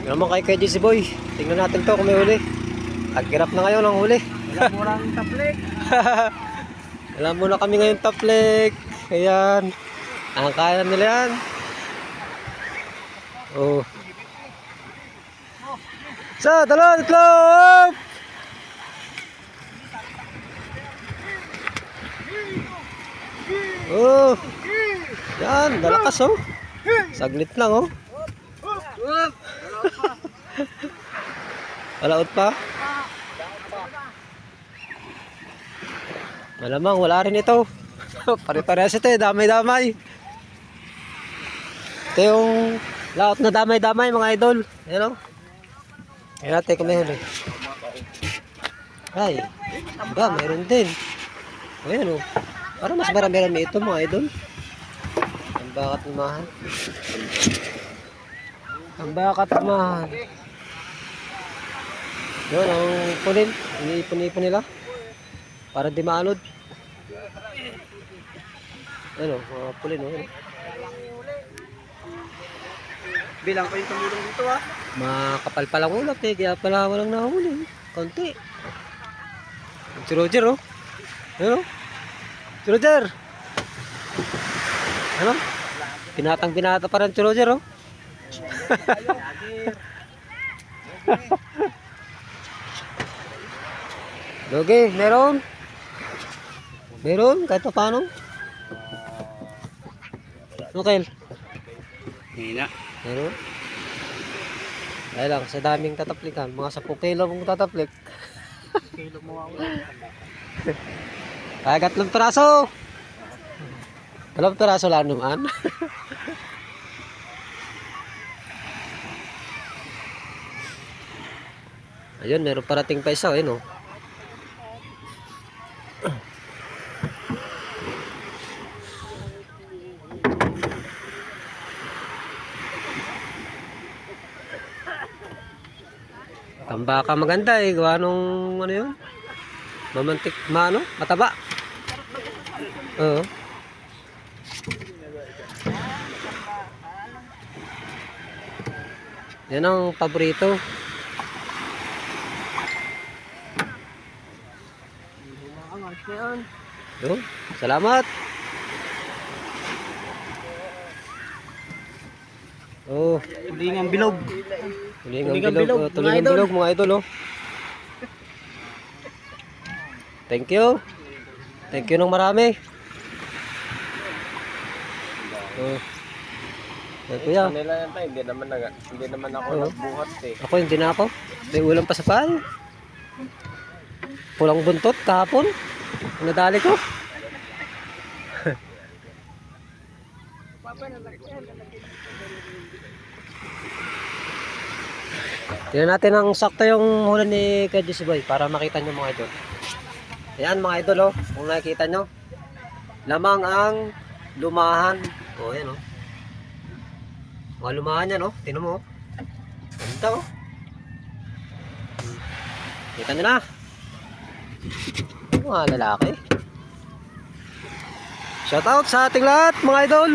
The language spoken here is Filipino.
Ano naman kay kay JC Boy? Tingnan natin to kung may huli. Tagirap na ngayon ang huli. Wala murang taplik. Alam mo na kami ngayon top leg. Ayan. Ang kaya nila yan. Oh. Sa, dalawa, tatlo! up! Oh. Yan, dalakas oh. Saglit lang oh. Walaot pa? Malamang wala rin ito. Pare-parehas ito eh, damay-damay. Ito yung laot na damay-damay mga idol. Ayan o. Ayan natin kung may huli. Ay, ba, meron din. Ayan o. Parang mas marami-rami ito mga idol. Ang bakat umahan. Ang bakat umahan. Yun, ang pulin. Iniipon-ipon nila. Para di maanod. Ano, mga pulin, oh. Bilang ko yung tumulong dito ah. Makapal pa lang ulap eh, kaya pala walang nahuli. Konti. Si Roger, oh. Ano? Si Roger! Ano? Pinatang binata pa rin si Roger, oh. Logi, meron? Meron? Kahit pa paano? Ano, Kel? Hina. Meron? Dahil lang, sa daming tataplikan, mga 10 kilo mong tataplik. Kilo mo ako. Kaya tatlong piraso! Tatlong piraso lang naman. Ayun, meron parating pa isa, ayun oh. Tambaka maganda eh, gawa nung ano yun? Mamantik, maano? Mataba. Oo. Yan ang paborito. Yan. Yun. Salamat. Oh, Huling ang bilog. tuling ang Tuling ang bilog. bilog, oh, Tuling ang bilog, mga idol, oh. Thank you. Thank you ng marami. Oh. Yan, kuya. Nila yan tayo, hindi naman, naga, hindi naman ako Oo. nagbuhat eh. Ako hindi na ako. May ulam pa sa pal. Pulang buntot kahapon. Nadali ko. Tingnan natin ang sakto yung hula ni Jesse Boy para makita nyo mga idol. Ayan mga idol oh, kung nakikita nyo. Lamang ang lumahan. O oh, yan oh. Mga lumahan yan oh, tinan mo oh. Ganda oh. Kita nyo na. Mga lalaki. Shout out sa ating lahat mga idol.